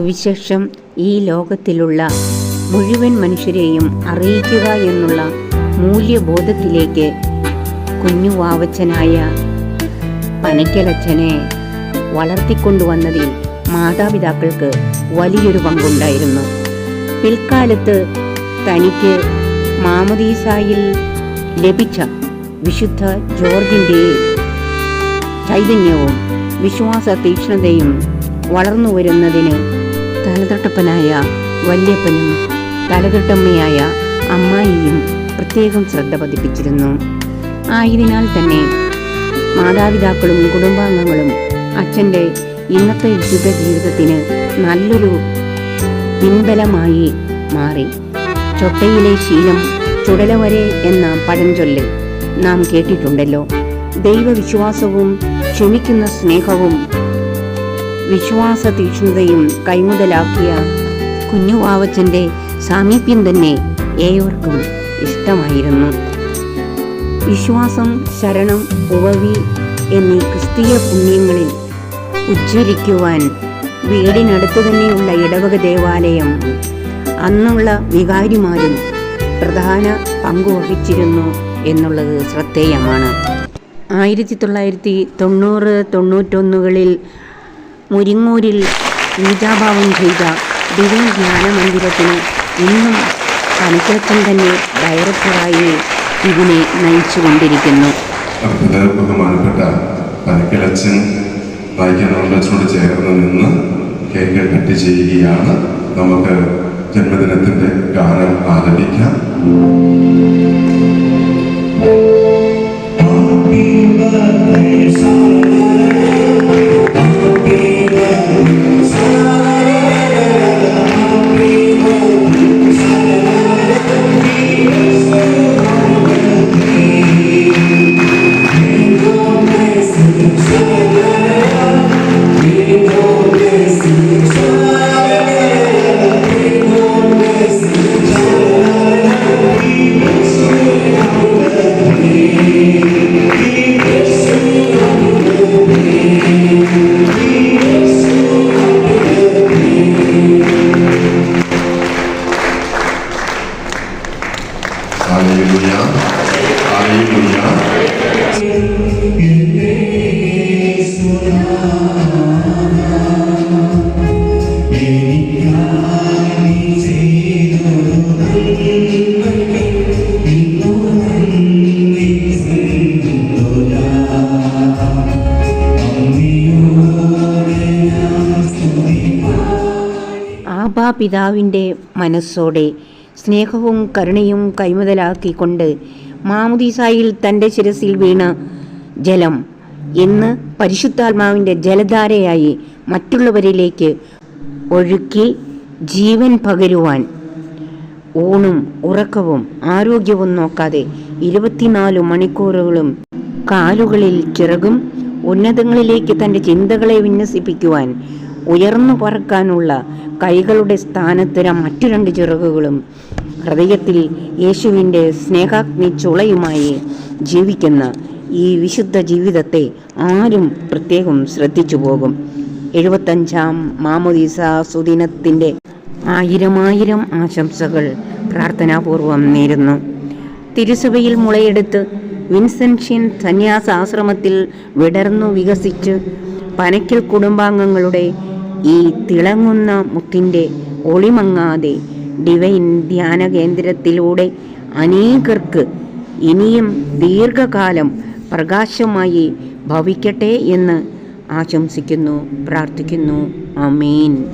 സുവിശേഷം ഈ ലോകത്തിലുള്ള മുഴുവൻ മനുഷ്യരെയും അറിയിക്കുക എന്നുള്ള മൂല്യബോധത്തിലേക്ക് കുഞ്ഞുവാവച്ചനായ പനയ്ക്കലച്ഛനെ വളർത്തിക്കൊണ്ടുവന്നതിൽ മാതാപിതാക്കൾക്ക് വലിയൊരു പങ്കുണ്ടായിരുന്നു. പിൽക്കാലത്ത് തനിക്ക് മാമദീസായിൽ ലഭിച്ച വിശുദ്ധ ജോർജിന്റെ ചൈതന്യവും വിശ്വാസ തീക്ഷ്ണതയും വളർന്നു വരുന്നതിന് തലതൊട്ടപ്പനായ വല്യപ്പനും തലതൊട്ടമ്മയായ അമ്മായിയും പ്രത്യേകം ശ്രദ്ധ പതിപ്പിച്ചിരുന്നു. ആയതിനാൽ തന്നെ മാതാപിതാക്കളും കുടുംബാംഗങ്ങളും അച്ഛന്റെ ഇന്നത്തെ വിശുദ്ധ ജീവിതത്തിന് നല്ലൊരു പിൻബലമായി മാറി. ചൊട്ടയിലെ ശീലം ചുടല വരെ എന്ന പഴഞ്ചൊല്ല് നാം കേട്ടിട്ടുണ്ടല്ലോ. ദൈവവിശ്വാസവും ക്ഷമിക്കുന്ന സ്നേഹവും വിശ്വാസ തീക്ഷ്ണതയും കൈമുതലാക്കിയ കുഞ്ഞുവാവച്ചന്റെ സാമീപ്യം തന്നെ ഏവർക്കും ഇഷ്ടമായിരുന്നു. വിശ്വാസം ശരണം ഉപവി എന്നീ ക്രിസ്തീയ പുണ്യങ്ങളിൽ ഉച്ചരിക്കുവാൻ വീടിനടുത്ത് തന്നെയുള്ള ഇടവക ദേവാലയം അന്നുള്ള വികാരിമാരും പ്രധാന പങ്കുവഹിച്ചിരുന്നു എന്നുള്ളത് ശ്രദ്ധേയമാണ്. ആയിരത്തി തൊള്ളായിരത്തി തൊണ്ണൂറ് തൊണ്ണൂറ്റൊന്നുകളിൽ മുരിങ്ങൂരിൽ പൂജാഭാവം ചെയ്ത ദിവ്യ ജ്ഞാന മന്ദിരത്തിന് ഇന്നും പണിക്കച്ചൻ തന്നെ ഡയറക്ടറായി ഇതിനെ നയിച്ചുകൊണ്ടിരിക്കുന്നു. അർപ്പിത ബഹുമാനപ്പെട്ട പനക്കലച്ചൻ വായിക്കാനുള്ളച്ചനോട് ചേർന്ന് നിന്ന് കേക്ക് കട്ട് ചെയ്യുകയാണ്. നമുക്ക് ജന്മദിനത്തിന്റെ ഗാനം ആലപിക്കാം. പിതാവിന്റെ മനസ്സോടെ സ്നേഹവും കരുണയും കൈമുതലാക്കിക്കൊണ്ട് മാമുദീസായിൽ തന്റെ ശിരസിൽ വീണ ജലം ഇന്ന് പരിശുദ്ധാത്മാവിന്റെ ജലധാരയായി മറ്റുള്ളവരിലേക്ക് ഒഴുക്കി ജീവൻ പകരുവാൻ ഊണും ഉറക്കവും ആരോഗ്യവും നോക്കാതെ ഇരുപത്തിനാല് മണിക്കൂറുകളും കാലുകളിൽ ചിറകും ഉന്നതങ്ങളിലേക്ക് തന്റെ ചിന്തകളെ വിന്യസിപ്പിക്കുവാൻ ഉയർന്നു പറക്കാനുള്ള കൈകളുടെ സ്ഥാനത്തര മറ്റു രണ്ട് ചിറകുകളും ഹൃദയത്തിൽ യേശുവിന്റെ സ്നേഹാഗ്നി ചുളയുമായി ജീവിക്കുന്ന ഈ വിശുദ്ധ ജീവിതത്തെ ആരും പ്രത്യേകം ശ്രദ്ധിച്ചു പോകും. എഴുപത്തഞ്ചാം മാമോദീസ സുദിനത്തിന്റെ ആയിരമായിരം ആശംസകൾ പ്രാർത്ഥനാപൂർവം നേരുന്നു. തിരുസഭയിൽ മുളയെടുത്ത് വിൻസെൻഷ്യൻ സന്യാസാശ്രമത്തിൽ വിടർന്നു വികസിച്ച് പനയ്ക്കൽ കുടുംബാംഗങ്ങളുടെ ഈ തിളങ്ങുന്ന മുത്തിന്റെ ഒളിമങ്ങാതെ ഡിവൈൻ ധ്യാന കേന്ദ്രത്തിലൂടെ അനേകർക്ക് ഇനിയും ദീർഘകാലം പ്രകാശമായി ഭവിക്കട്ടെ എന്ന് ആശംസിക്കുന്നു പ്രാർത്ഥിക്കുന്നു. ആമീൻ.